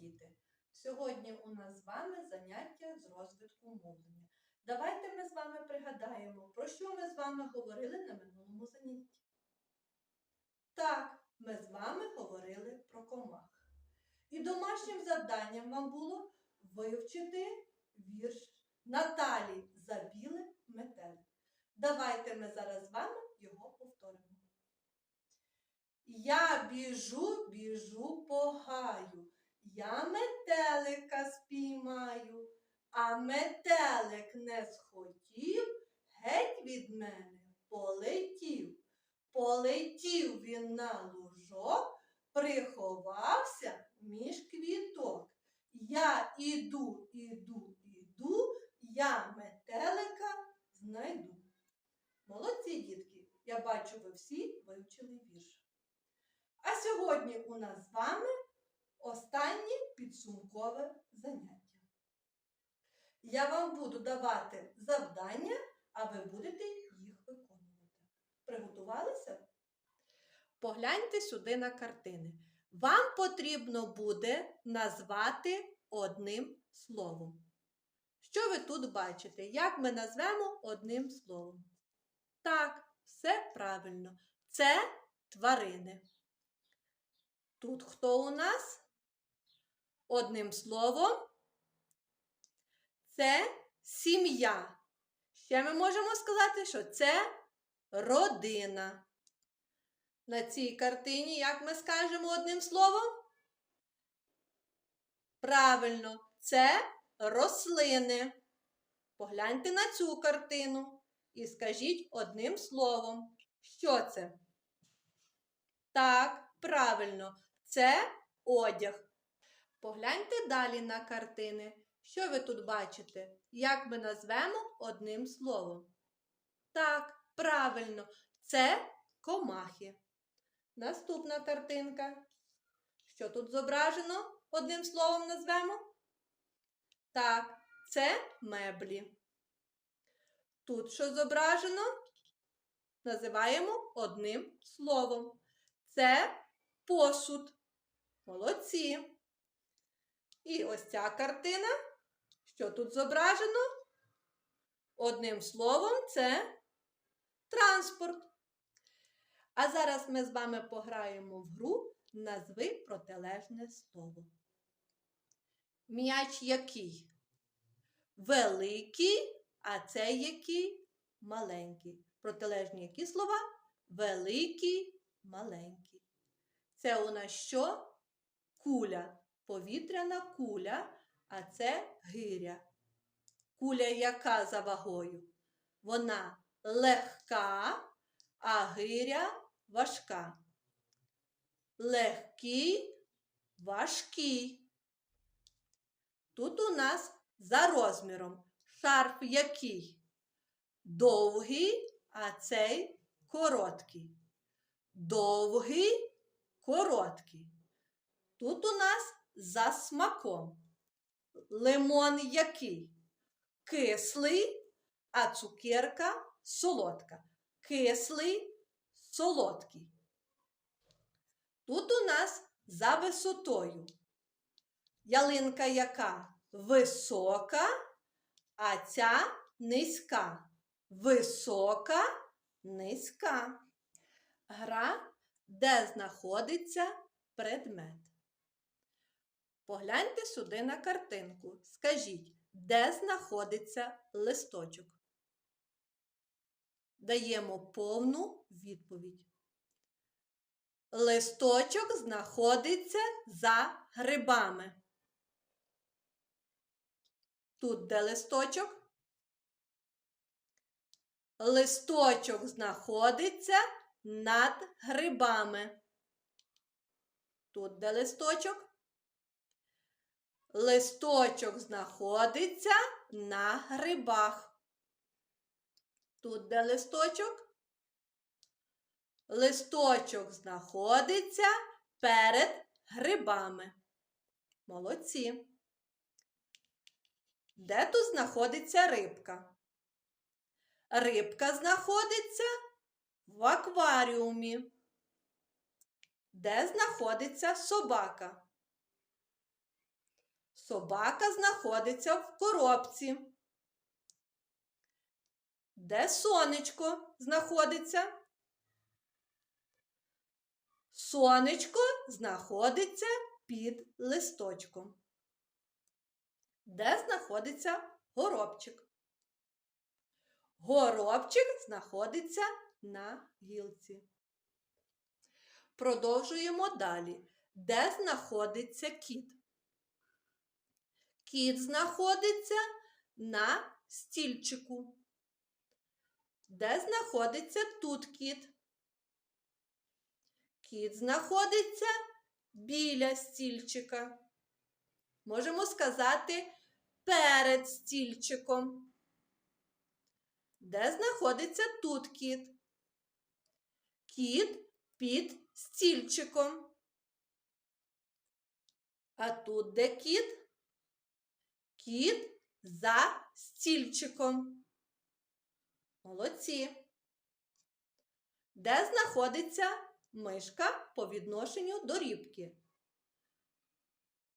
діти! Сьогодні у нас з вами заняття з розвитку мовлення. Давайте ми з вами пригадаємо, про що ми з вами говорили на минулому занятті. Так, ми з вами говорили про комах. І домашнім завданням вам було вивчити вірш Наталі Забіле метелик. Давайте ми зараз з вами його повторимо. Я біжу, біжу по гаю, я метелика спіймаю, а метелик не схотів, геть від мене полетів. Полетів він на лужок, приховався між квіток. Я іду, іду, іду, я метелика знайду. Молодці, дітки! Я бачу, ви всі вивчили вірш. А сьогодні у нас з вами останнє підсумкове заняття. Я вам буду давати завдання, а ви будете їх виконувати. Приготувалися? Погляньте сюди на картини. Вам потрібно буде назвати одним словом. Що ви тут бачите? Як ми назвемо одним словом? Так, все правильно. Це тварини. Тут хто у нас? Одним словом, це сім'я. Ще ми можемо сказати, що це родина. На цій картині, як ми скажемо одним словом? Правильно, це рослини. Погляньте на цю картину і скажіть одним словом, що це? Так, правильно, це одяг. Погляньте далі на картини. Що ви тут бачите? Як ми назвемо одним словом? Так, правильно, це комахи. Наступна картинка. Що тут зображено? Одним словом назвемо? Так, це меблі. Тут що зображено? Називаємо одним словом. Це посуд. Молодці. І ось ця картина. Що тут зображено? Одним словом, це транспорт. А зараз ми з вами пограємо в гру назви протилежне слово. М'яч який? Великий, а це який маленький. Протилежні які слова? Великий, маленький. Це у нас що? Куля, повітряна куля, а це гиря. Куля яка за вагою? Вона легка, а гиря важка. Легкий, важкий. Тут у нас за розміром шарф який? Довгий, а цей короткий. Довгий, короткий. Тут у нас за смаком. Лимон який? Кислий, а цукерка солодка. Кислий, солодкий. Тут у нас за висотою. Ялинка яка? Висока, а ця низька. Висока, низька. Гра, де знаходиться предмет. Погляньте сюди на картинку. Скажіть, де знаходиться листочок? Даємо повну відповідь. Листочок знаходиться за грибами. Тут де листочок? Листочок знаходиться над грибами. Тут де листочок? Листочок знаходиться на грибах. Тут де листочок? Листочок знаходиться перед грибами. Молодці. Де тут знаходиться рибка? Рибка знаходиться в акваріумі. Де знаходиться собака? Собака знаходиться в коробці. Де сонечко знаходиться? Сонечко знаходиться під листочком. Де знаходиться горобчик? Горобчик знаходиться на гілці. Продовжуємо далі. Де знаходиться кіт? Кіт знаходиться на стільчику. Де знаходиться тут кіт? Кіт знаходиться біля стільчика. Можемо сказати перед стільчиком. Де знаходиться тут кіт? Кіт під стільчиком. А тут де кіт? Кіт за стільчиком. Молодці. Де знаходиться мишка по відношенню до рібки?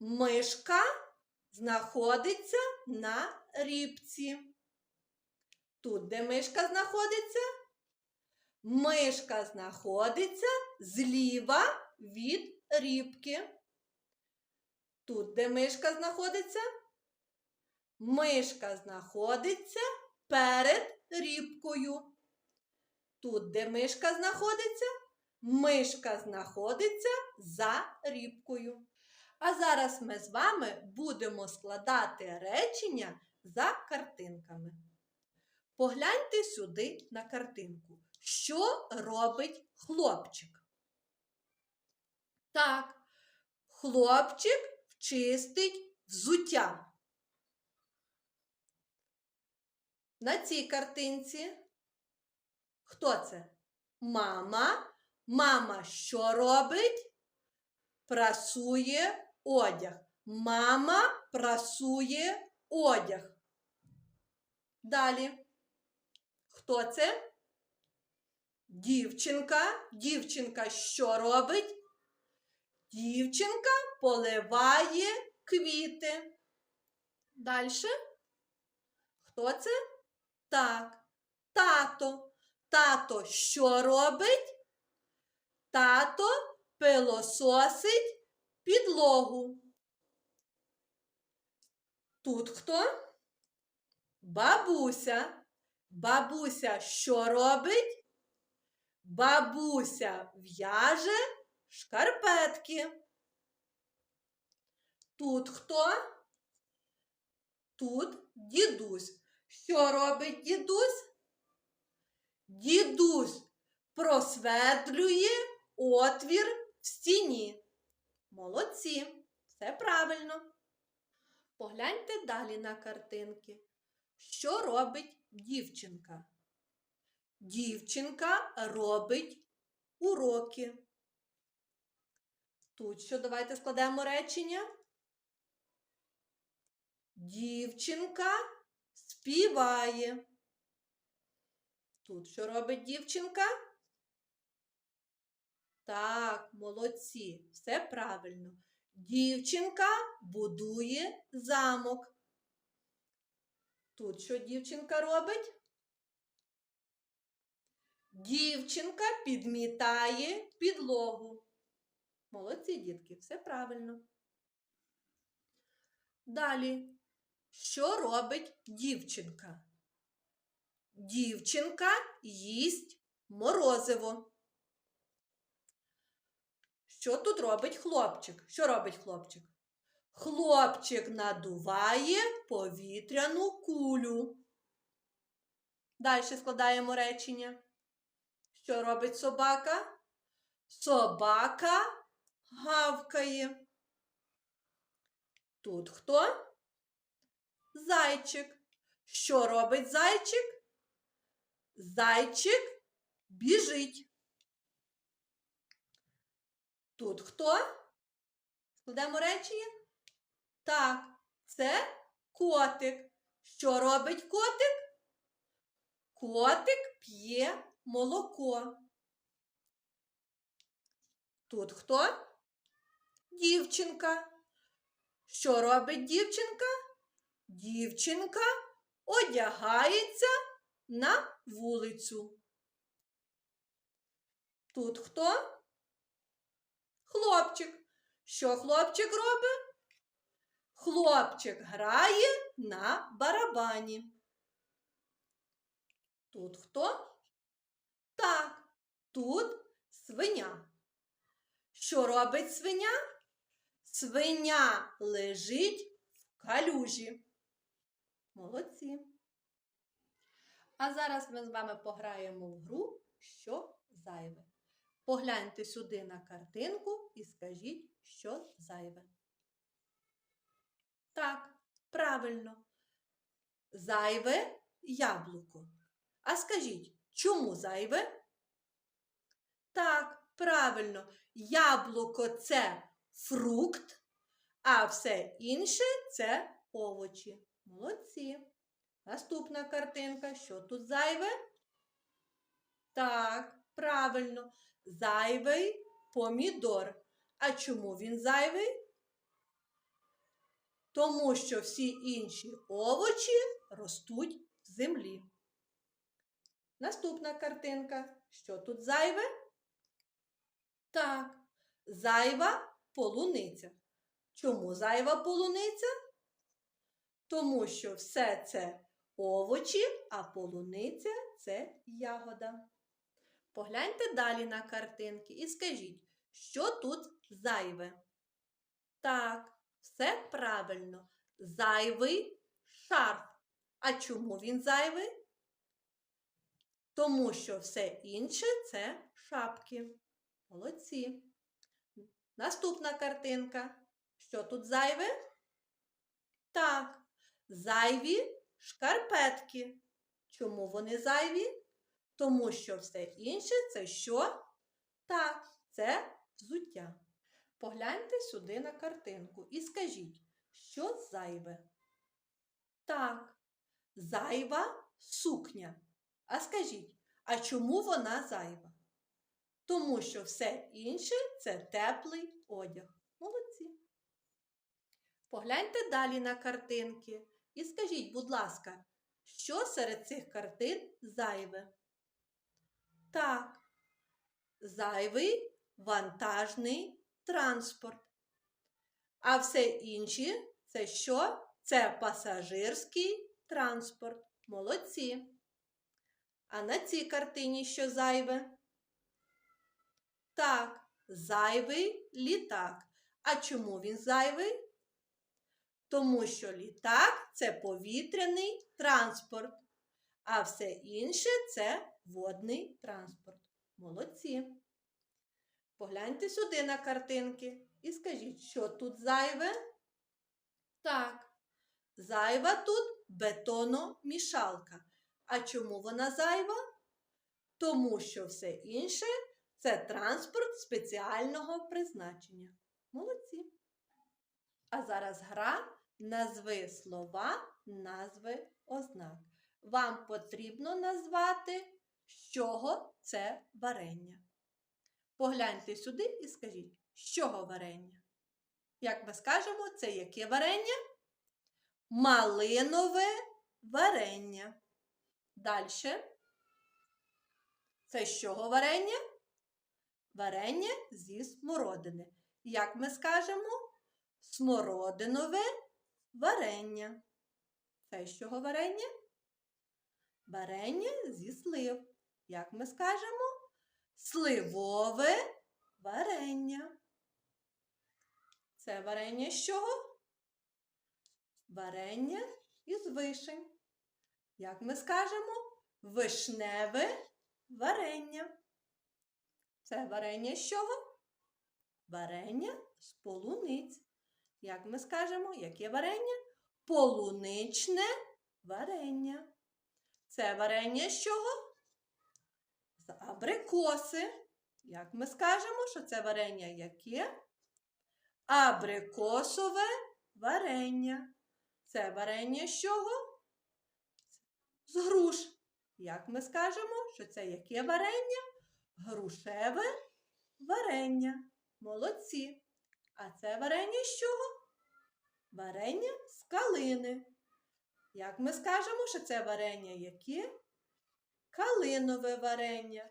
Мишка знаходиться на рібці. Тут, де мишка знаходиться? Мишка знаходиться зліва від рібки. Тут, де мишка знаходиться? Мишка знаходиться перед рібкою. Тут, де мишка знаходиться, мишка знаходиться за рібкою. А зараз ми з вами будемо складати речення за картинками. Погляньте сюди на картинку. Що робить хлопчик? Так, хлопчик чистить взуття. На цій картинці. Хто це? Мама. Мама що робить? Прасує одяг. Мама прасує одяг. Далі. Хто це? Дівчинка. Дівчинка що робить? Дівчинка поливає квіти. Далі. Хто це? Так, тато. Тато що робить? Тато пилососить підлогу. Тут хто? Бабуся. Бабуся що робить? Бабуся в'яже шкарпетки. Тут хто? Тут дідусь. Що робить дідусь? Дідусь просвердлює отвір в стіні. Молодці, все правильно. Погляньте далі на картинки. Що робить дівчинка? Дівчинка робить уроки. Тут що давайте складемо речення. Дівчинка співає. Тут що робить дівчинка? Так, молодці, все правильно. Дівчинка будує замок. Тут що дівчинка робить? Дівчинка підмітає підлогу. Молодці дітки, все правильно. Далі, що робить дівчинка? Дівчинка їсть морозиво. Що тут робить хлопчик? Що робить хлопчик? Хлопчик надуває повітряну кулю. Далі складаємо речення. Що робить собака? Собака гавкає. Тут хто? Зайчик. Що робить зайчик? Зайчик біжить. Тут хто? Складемо речення? Так, це котик. Що робить котик? Котик п'є молоко. Тут хто? Дівчинка. Що робить дівчинка? Дівчинка одягається на вулицю. Тут хто? Хлопчик. Що хлопчик робить? Хлопчик грає на барабані. Тут хто? Так, тут свиня. Що робить свиня? Свиня лежить в калюжі. Молодці. А зараз ми з вами пограємо в гру, що зайве. Погляньте сюди на картинку і скажіть, що зайве. Так, правильно. Зайве яблуко. А скажіть, чому зайве? Так, правильно, яблуко це фрукт, а все інше це овочі. Молодці. Наступна картинка. Що тут зайве? Так, правильно. Зайвий помідор. А чому він зайвий? Тому що всі інші овочі ростуть в землі. Наступна картинка. Що тут зайве? Так, зайва полуниця. Чому зайва полуниця? Тому що все це овочі, а полуниця це ягода. Погляньте далі на картинки і скажіть, що тут зайве? Так, все правильно. Зайвий шарф. А чому він зайвий? Тому що все інше це шапки. Молодці. Наступна картинка. Що тут зайве? Так, зайві шкарпетки. Чому вони зайві? Тому що все інше це що? Так, це взуття. Погляньте сюди на картинку і скажіть, що зайве? Так, зайва сукня. А скажіть, а чому вона зайва? Тому що все інше це теплий одяг. Молодці. Погляньте далі на картинки і скажіть, будь ласка, що серед цих картин зайве? Так, зайвий вантажний транспорт. А все інше це що? Це пасажирський транспорт. Молодці. А на цій картині що зайве? Так, зайвий літак. А чому він зайвий? Тому що літак це повітряний транспорт, а все інше це водний транспорт. Молодці. Погляньте сюди на картинки і скажіть, що тут зайве? Так, зайва тут бетономішалка. А чому вона зайва? Тому що все інше це транспорт спеціального призначення. Молодці. А зараз гра назви слова, назви ознак. Вам потрібно назвати, з чого це варення. Погляньте сюди і скажіть, з чого варення? Як ми скажемо, це яке варення? Малинове варення. Далі. Це з чого варення? Варення зі смородини. Як ми скажемо? Смородинове варення. Це з чого варення? Варення зі слив. Як ми скажемо? Сливове варення. Це варення з чого? Варення із вишень. Як ми скажемо? Вишневе варення. Це варення з чого? Варення з полуниць. Як ми скажемо, яке варення? Полуничне варення. Це варення з чого? З абрикоси. Як ми скажемо, що це варення яке? Абрикосове варення. Це варення з чого? З груш. Як ми скажемо, що це яке варення? Грушеве варення. Молодці. А це варення з чого? Варення з калини. Як ми скажемо, що це варення яке? Калинове варення.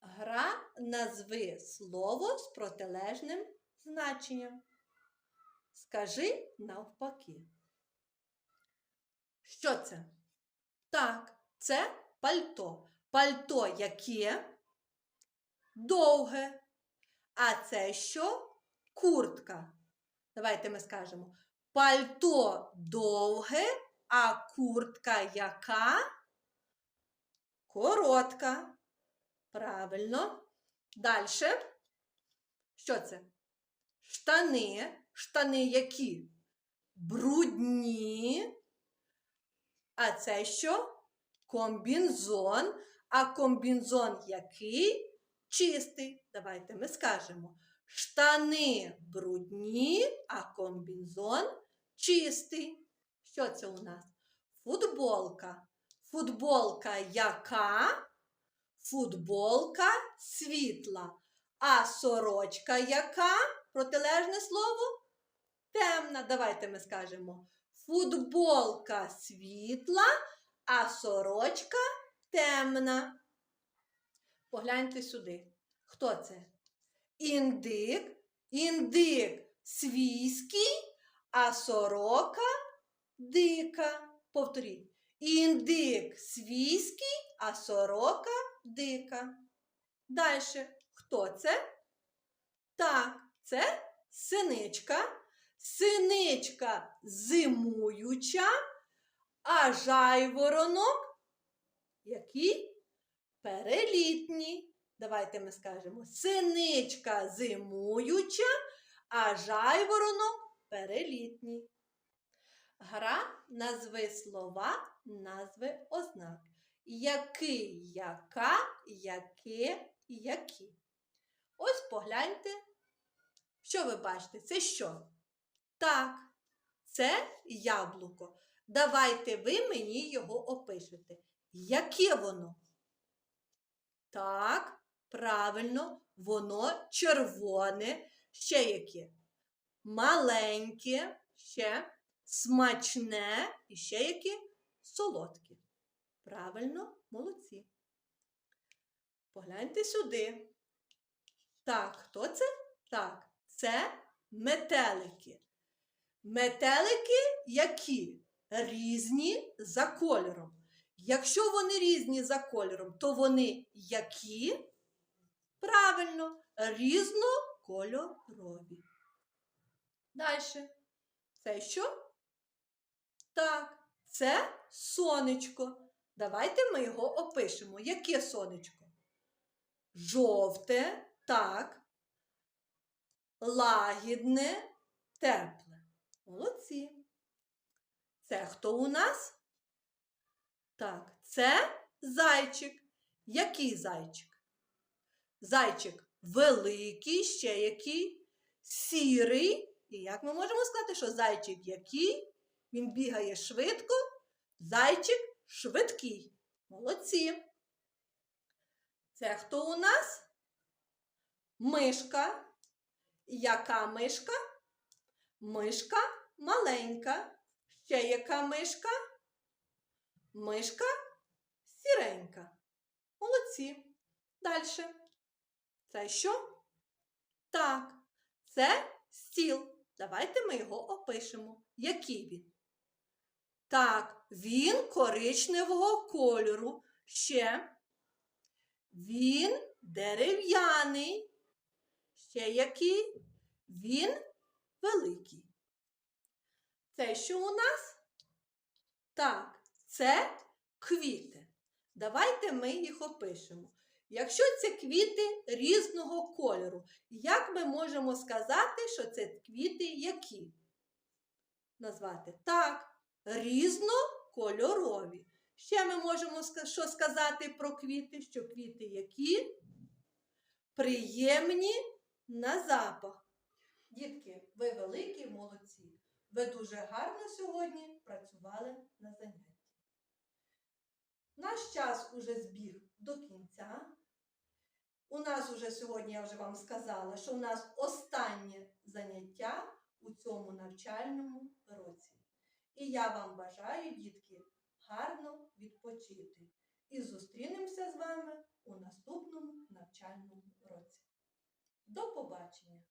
Гра назви слово з протилежним значенням. Скажи навпаки. Що це? Так, це пальто. Пальто яке? Довге. А це що? Куртка. Давайте ми скажемо. Пальто довге, а куртка яка? Коротка. Правильно. Далі. Що це? Штани. Штани які? Брудні. А це що? Комбінзон. А комбінзон який? Чистий. Давайте ми скажемо. Штани брудні, а комбінзон чистий. Що це у нас? Футболка. Футболка яка? Футболка світла. А сорочка яка? Протилежне слово? Темна. Давайте ми скажемо. Футболка світла, а сорочка темна. Погляньте сюди. Хто це? Індик. Індик свійський, а сорока дика. Повторіть. Індик свійський, а сорока дика. Далі. Хто це? Так, це синичка. Синичка зимуюча, а жайворонок який? Перелітній. Давайте ми скажемо синичка зимуюча, а жайворонок перелітній. Гра назви слова, назви ознак. Який, яка, яке, які. Ось погляньте, що ви бачите? Це що? Так, це яблуко. Давайте ви мені його опишете. Яке воно? Так, правильно, воно червоне. Ще яке? Маленьке, ще смачне і ще яке солодке. Правильно, молодці. Погляньте сюди. Так, хто це? Так, це метелики. Метелики які? Різні за кольором. Якщо вони різні за кольором, то вони які? Правильно, різнокольорові. Далі. Це що? Так, це сонечко. Давайте ми його опишемо. Яке сонечко? Жовте, так. Лагідне, тепле. Молодці. Це хто у нас? Так, це зайчик. Який зайчик? Зайчик великий, ще який, сірий. І як ми можемо сказати, що зайчик який? Він бігає швидко. Зайчик швидкий. Молодці. Це хто у нас? Мишка. Яка мишка? Мишка маленька. Ще яка мишка? Мишка сіренька. Молодці. Далі. Це що? Так, це стіл. Давайте ми його опишемо. Який він? Так, він коричневого кольору. Ще він дерев'яний. Ще який? Він великий. Це що у нас? Так, це квіти. Давайте ми їх опишемо. Якщо це квіти різного кольору, як ми можемо сказати, що це квіти які? Назвати так, різнокольорові. Ще ми можемо що сказати про квіти, що квіти які? Приємні на запах. Дітки, ви великі молодці. Ви дуже гарно сьогодні працювали на занятті. Наш час уже збіг до кінця. У нас уже сьогодні, я вже вам сказала, що у нас останнє заняття у цьому навчальному році. І я вам бажаю, дітки, гарно відпочити. І зустрінемося з вами у наступному навчальному році. До побачення!